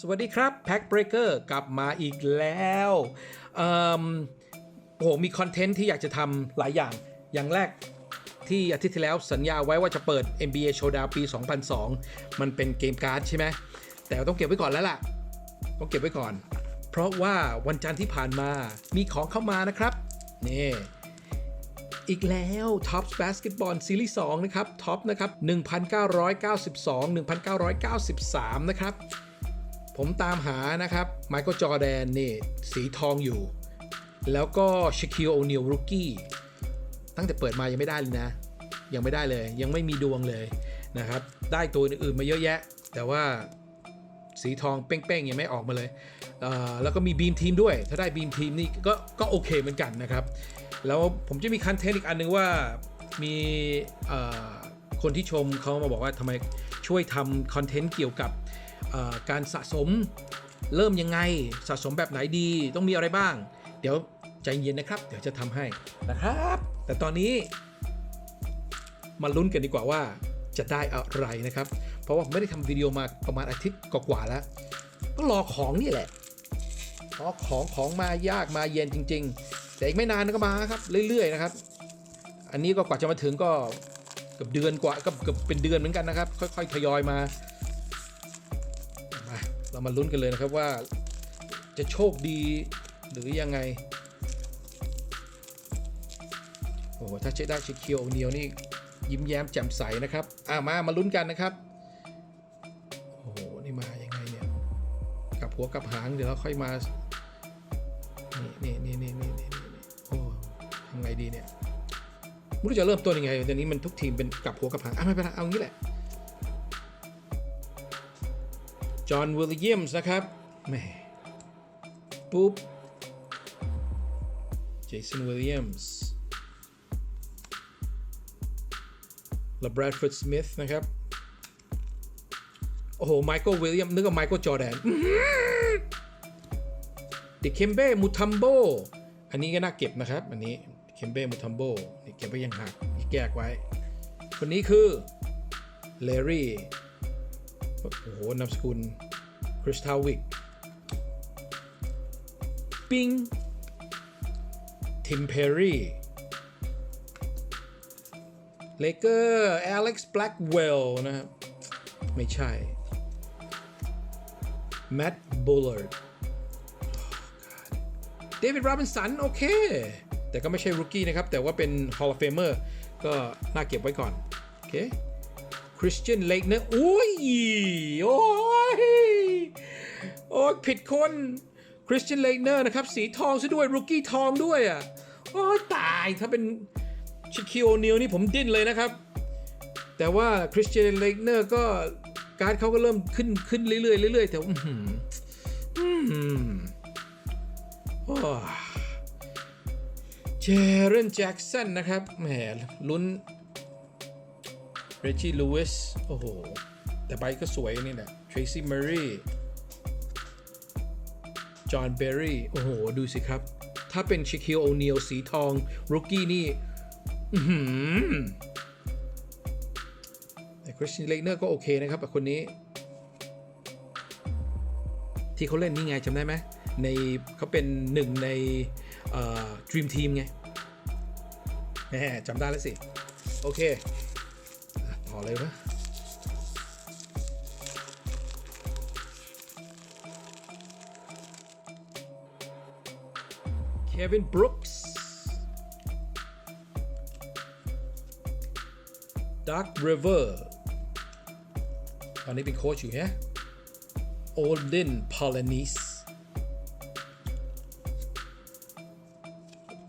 สวัสดีครับ Pack Breaker กลับมาอีกแล้วโอ้โหมีคอนเทนต์ที่อยากจะทำหลายอย่าง อย่างแรกที่อาทิตย์ที่แล้วสัญญาไว้ว่าจะเปิด NBA Showdown ปี 2002 มันเป็นเกมการ์ดใช่ไหม แต่ต้องเก็บไว้ก่อนแล้วล่ะ ต้องเก็บไว้ก่อน เพราะว่าวันจันทร์ที่ผ่านมามีของเข้ามานะครับ นี่อีกแล้ว Tops Basketball Series 2 นะครับ Top นะครับ 1992 1993 นะครับ ผมตามหานะครับไมเคิลจอแดนนี่สีทองอยู่ แล้วก็ช a คิ l โอ n น i ลรุกี้ตั้งแต่เปิดมายังไม่ได้เลยนะ ยังไม่ได้เลย ยังไม่มีดวงเลยนะครับ ได้ตัวอื่นๆมาเยอะแยะ แต่ว่าสีทองเป้งๆยังไม่ออกมาเลยเแล้วก็มีบีมทีมด้วย ถ้าได้บีมทีมนี่ก็ก็โอเคเหมือนกันนะครับ แล้วผมจะมีคอนเทนต์อีกอันนึงว่ามีคนที่ชมเขามาบอกว่าทำไมช่วยทำคอนเทนต์เกี่ยวกับ การสะสมเริ่มยังไงสะสมแบบไหนดีต้องมีอะไรบ้าง เดี๋ยวใจเย็นนะครับ เดี๋ยวจะทำให้นะครับ แต่ตอนนี้มาลุ้นกันดีกว่าว่าจะได้อะไรนะครับ เพราะว่าไม่ได้ทำวิดีโอมาประมาณอาทิตย์กว่าแล้ว ก็รอของนี่แหละรอของของมายากมาเย็นจริง ๆ แต่อีกไม่นานก็มาครับเรื่อยๆนะครับ อันนี้ก็กว่าจะมาถึงก็เกือบเดือนกว่าก็เกือบเป็นเดือนเหมือนกันนะครับ ค่อยๆทยอยมา มามาลุ้นกันเลยนะครับว่าจะโชคดีหรือยังไง โอ้โห ถ้าใช้ได้ชิคเคียวเนียวนี่ยิ้มแย้มแจ่มใสนะครับ อ่ามามาลุ้นกันนะครับ โอ้โห นี่มายังไงเนี่ยกลับหัวกลับหางเดี๋ยวค่อยมานี่นี่นี่นี่นี่นี่นี่โอ้ทำไงดีเนี่ยไม่รู้จะเริ่มต้นยังไงเดี๋ยวนี้มันทุกทีมเป็นกลับหัวกลับหางอะไม่เป็นไรเอางี้แหละ จอห์นวิลเลียมส์นะครับแหม่ปุ๊บเจสันวิลเลียมส์และแบรดฟอร์ดสมิธนะครับ โอ้โห ไมเคิลวิลเลียม นึกว่าไมเคิลจอร์แดนดิเคมเบ้มูทัมโบ อันนี้ก็น่าเก็บนะครับ อันนี้เคมเบ้มูทัมโบนี่เก็บไว้ยังหักแยกไว้ คนนี้คือเลรี่ โอ้โหนามสกุลคริสทาวิกปิงทิมเพอรี่เลเกอร์อเล็กซ์แบล็กเวลนะครับ ไม่ใช่แมตต์บูลเลอร์เดวิดโรบินสัน โอเค แต่ก็ไม่ใช่รูกี้นะครับ แต่ว่าเป็น Hall of Famer ก็น่าเก็บไว้ก่อน โอเค คริสเตียนเลกเนอร์อุ้ย โอ้ย โอ้ยผิดคนคริสเตียนเลกเนอร์นะครับ สีทองซะด้วยรูกี้ทองด้วยอะ โอ้ยตายถ้าเป็นชิคิโอนิลนี่ผมดิ้นเลยนะครับ แต่ว่าคริสเตียนเลกเนอร์ก็การ์ดเขาก็เริ่มขึ้นขึ้นเรื่อยๆเรื่อยๆแต่อื้อหืออื้อหือโอ้เจเรนแจ็กสันนะครับแหมลุ้น เรจิลูวิสโอ้โห แต่ใบก็สวยนี่แหละทร a ซี่ m ม r รีจอห์นเบอร์รี่โอ้โห ดูสิครับ ถ้าเป็นชิคิโอ n น i ลสีทองรุกกี้นี่แต่คริสตินเลกเนอร์ก็โอเคนะครับกับคนนี้ ที่เขาเล่นนี่ไงจำได้ไหมในเขาเป็นหนึ่งใน Dream Team ไงแหมจำได้แล้วสิ โอเค อเลยไหมเควินบรูคส์ดักริเวอร์ตอนนี้เป็นโค้ชอยู่ฮะโอลเดนพาลานิส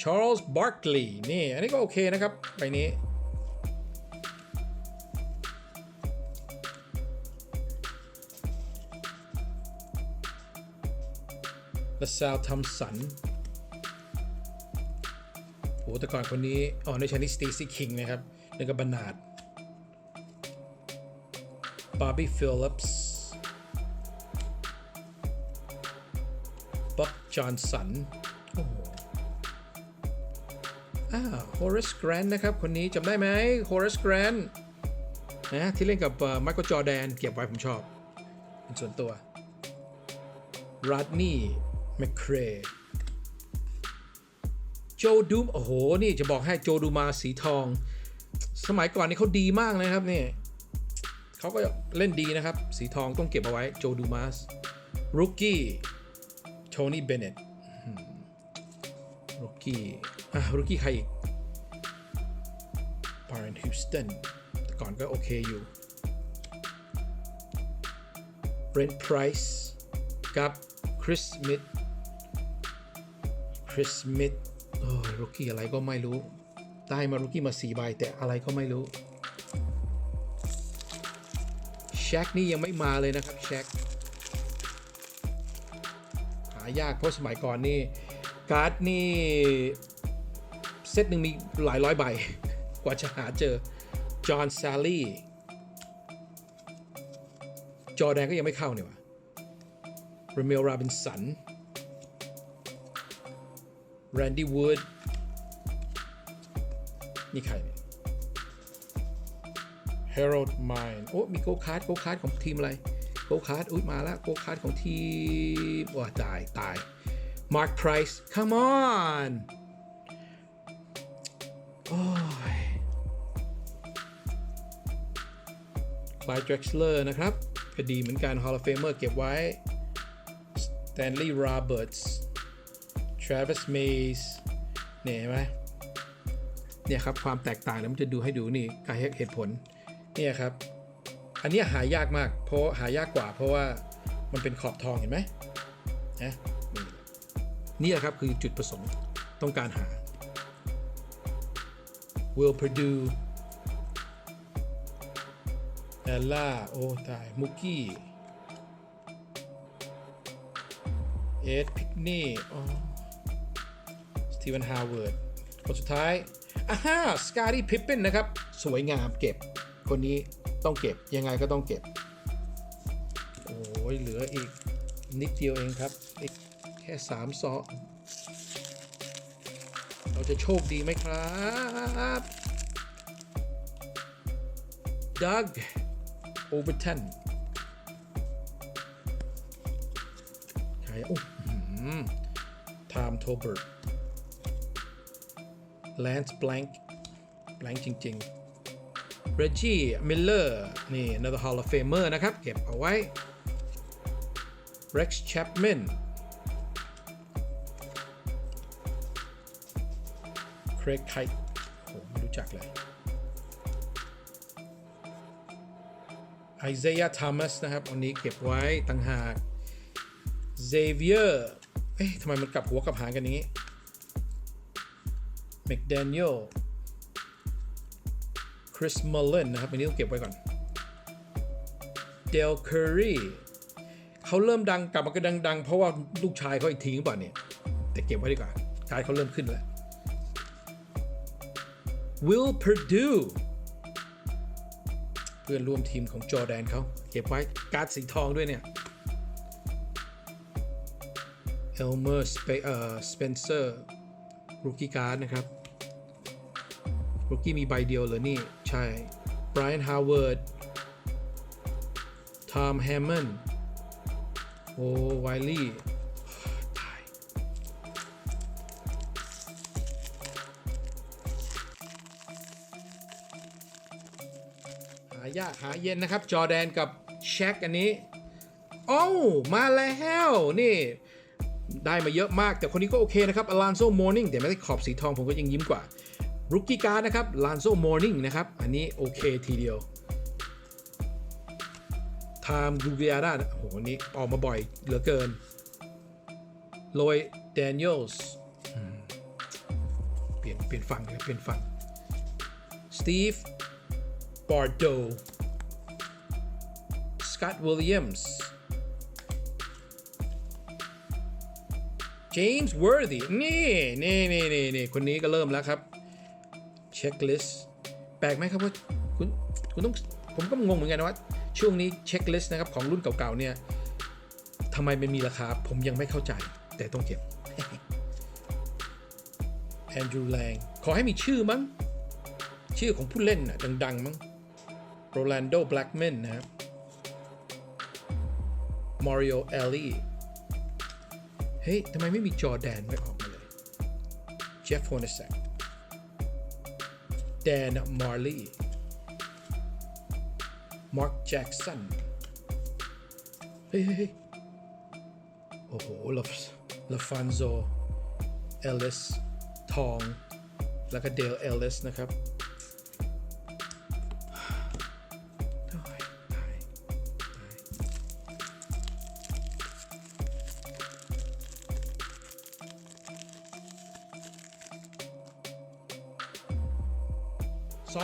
ชาร์ลส์บาร์คลีย์นี่ อันนี้ก็โอเคนะครับ ใบนี้ ละซาวทัมสันโหแต่ก่อนคนนี้ อ๋อ ในชนิดสตีซี่คิงนะครับแล้วก็บรรนาดบาร์บี้ฟิลลิปส์บ๊อบจอห์นสันโอ้โหอ่าโฮเรสแกรนนะครับ คนนี้จำได้ไหมโฮเรสแกรนนะที่เล่นกับไมเคิลจอร์แดน เก็บไว้ผมชอบ เป็นส่วนตัวรัดนี่ แมคเครโจดูมโอ้โห นี่จะบอกให้โจดูมาสีทอง สมัยก่อนนี่เขาดีมากเลยนะครับนี่เขาก็เล่นดีนะครับ สีทองต้องเก็บเอาไว้โจดูมาสรุกกี้โทนี่เบเนตรุกกี้อะรุกกี้ใครอีกบาร์นฮิวสตันแต่ก่อนก็โอเคอยู่เบรนท์ไพรส์กับคริสสมิธ คริสมิธโอ้ยรุกกี้อะไรก็ไม่รู้ ได้มารุกกี้มาสี่ใบแต่อะไรก็ไม่รู้แช็คนี่ยังไม่มาเลยนะครับแช็คหายากเพราะสมัยก่อนนี่ การ์ดนี่ เซตหนึ่งมีหลายร้อยใบ กว่าจะหาเจอ จอห์นซาลี่ จอแดนก็ยังไม่เข้าเนี่ยวะเรเมลราบินสัน แรนดี้วูดนี่ใครเนี่ย Harold Mine โอ้ มีโกคาร์ดโกคาร์ดของทีมอะไร โกคาร์ดอุ้ยมาแล้วโกคาร์ดของทีมว้าตาย ตาย Mark Price come on โอ้ยคลาย Drexler นะครับก็ดีเหมือนกัน Hall of Famer เก็บไว้ Stanley Roberts Travis Mays เนี่ยเห็นไหมเนี่ยครับความแตกต่างแล้วมันจะดูให้ดูนี่การเหตุผลเนี่ยครับ อันนี้หายากมาก เพราะหายากกว่า เพราะว่ามันเป็นขอบทองเห็นไหมนะนี่แหละครับคือจุดประสงค์ต้องการหา Will Purdue แอลล่า โอ้ตายมุกกี้เอ็ดพิกนี่สตี เวนฮาวเวิร์ดคนสุดท้ายอ่าฮะสกา t ี p พิปเปนนะครับ สวยงามเก็บ คนนี้ต้องเก็บยังไงก็ต้องเก็บ โอ้ยเหลืออีกนิดเดียวเองครับ อีกแค่สามซอเราจะโชคดีไหมครับดัก Overton ใครโอ้ไทม์โทเบิร์ต แลนซ์บลังค์บลังค์จริง ๆ Reggie Miller นี่ another Hall of Famer นะครับ เก็บเอาไว้ Rex Chapman Craig Kite โอ้ไม่รู้จักเลย Isaiah Thomas นะครับวันนี้เก็บไว้ต่างหาก Xavier เอ๊ะทำไมมันกลับหัวกลับหางกันอย่างนี้ McDaniel Chris Mullen นะครับอันนี้ต้องเก็บไว้ก่อน Dale Curry เขาเริ่มดังกลับมาก็ดัง ๆ เพราะว่าลูกชายเขาอีกทีหรือเปล่าเนี่ย แต่เก็บไว้ดีกว่าการเขาเริ่มขึ้นแล้ว Will Purdue เพื่อนร่วมทีมของจอร์แดนเขาเก็บไว้การ์ดสีทองด้วยเนี่ย Elmer Spe เอ่อ Spencer รูกี้การ์ดนะครับรูกี้มีใบเดียวเหรอนี่ ใช่ Brian Howard Tom Hammond โอ้ Wiley ตายหายากหาเย็นนะครับ จอแดนกับแช็กอันนี้ โอ้าวมาแล้ว นี่ ได้มาเยอะมาก แต่คนนี้ก็โอเคนะครับอลานโซมอร์นิ่งแต่ไม่ได้ขอบสีทองผมก็ยังยิ้มกว่ารุกกี้การ์ดนะครับลานโซมอร์นิ่งนะครับ อันนี้โอเคทีเดียวไทม์ดูเวียด้าโอ้โหอันนี้ออกมาบ่อยเหลือเกินโลยแดนียลส์เปลี่ยนเปลี่ยนฝั่งเลยเปลี่ยนฝั่งสตีฟ Bardo Scott Williams James Worthy นี่นี่นี่นี่นี่คนนี้ก็เริ่มแล้วครับเช็คลิสต์แปลกไหมครับว่าคุณคุณต้องผมก็งงเหมือนกันนะว่าช่วงนี้เช็คลิสต์นะครับของรุ่นเก่าๆเนี่ยทำไมมันมีราคา ผมยังไม่เข้าใจ แต่ต้องเก็บแอนดรูแลงขอให้มีชื่อมั้ง ชื่อของผู้เล่นน่ะดัง ๆ มั้งโรแลนโดแบล็กแมนนะครับมาริโอเอลลี่ เฮ้ยทำไมไม่มีจอแดนไม่ออกมาเลยเจฟโฟนแซกแดนมาร์ลีมาร์คแจ็กสันเฮ้ยโอ้โหลาลาฟานโซเอลลิสทอง แล้วก็เดลเอลลิสนะครับ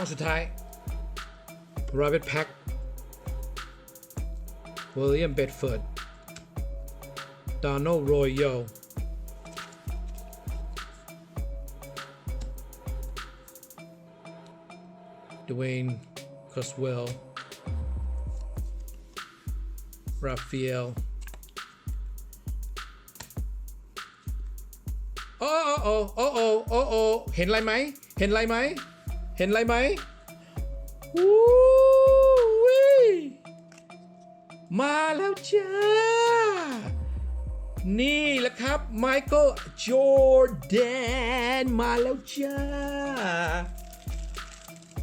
องสุดท้าย Robert Pack William Bedford Donald Royal Dwayne Coswell Raphael โอ้โอ้โอ้โอ้โอ้โอ้เห็นอะไรไหม เห็นอะไรไหม เห็นอะไรไหมวู้วิมาแล้วจ้า นี่แหละครับไมเคิลจอร์แดนมาแล้วจ้า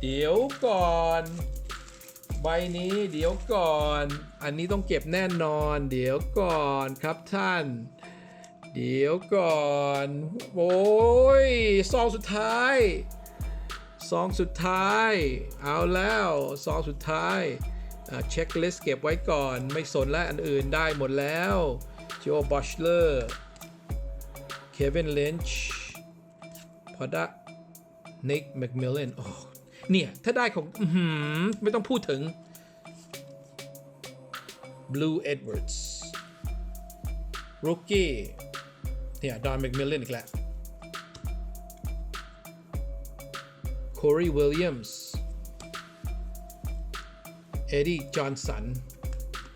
เดี๋ยวก่อน ใบนี้เดี๋ยวก่อน อันนี้ต้องเก็บแน่นอน เดี๋ยวก่อนครับท่าน เดี๋ยวก่อน โอ้ยซองสุดท้าย ซองสุดท้าย เอาแล้วซองสุดท้ายเช็คลิสต์เก็บไว้ก่อนไม่สนและอันอื่นได้หมดแล้วจิโอบัชเลอร์เควินลินช์พอดะนิกแมคมิลเลนโอ้เนี่ย ถ้าได้ของอื้อหือไม่ต้องพูดถึง Blue Edwards Rookie เนี่ยดอนแมคมิลเลนอีกแล้ว โครีวิลเลียมส์เอ็ดดี้จอห์นสัน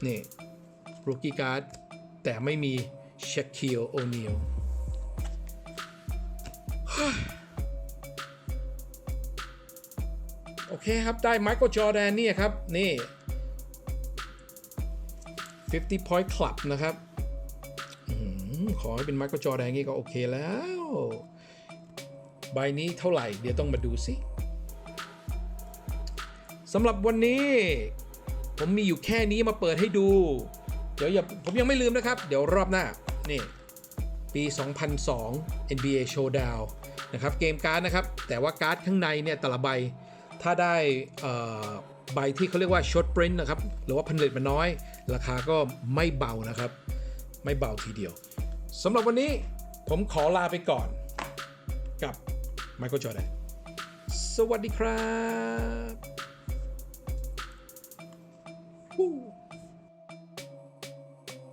นี่รูกี้การ์ดแต่ไม่มีเชคคิลโอนิลโอเคครับ ได้ไมเคิลจอร์แดนนี่ครับ นี่ 50 point club นะครับอขอให้เป็นไมเคิลจอร์แดนนี่ก็โอเคแล้ว ใบนี้เท่าไหร่ เดี๋ยวต้องมาดูสิ สำหรับวันนี้ ผมมีอยู่แค่นี้มาเปิดให้ดู เดี๋ยวอย่าผมยังไม่ลืมนะครับ เดี๋ยวรอบหน้า นี่ ปี 2002 NBA Showdown นะครับ เกมการ์ดนะครับ แต่ว่าการ์ดข้างในเนี่ยแต่ละใบ ถ้าได้อ่อใบที่เขาเรียกว่า short print นะครับ หรือว่าผลิตมาน้อย ราคาก็ไม่เบานะครับ ไม่เบาทีเดียวสำหรับวันนี้ผมขอลาไปก่อนกับ Michael Jordan สวัสดีครับ Yahoo!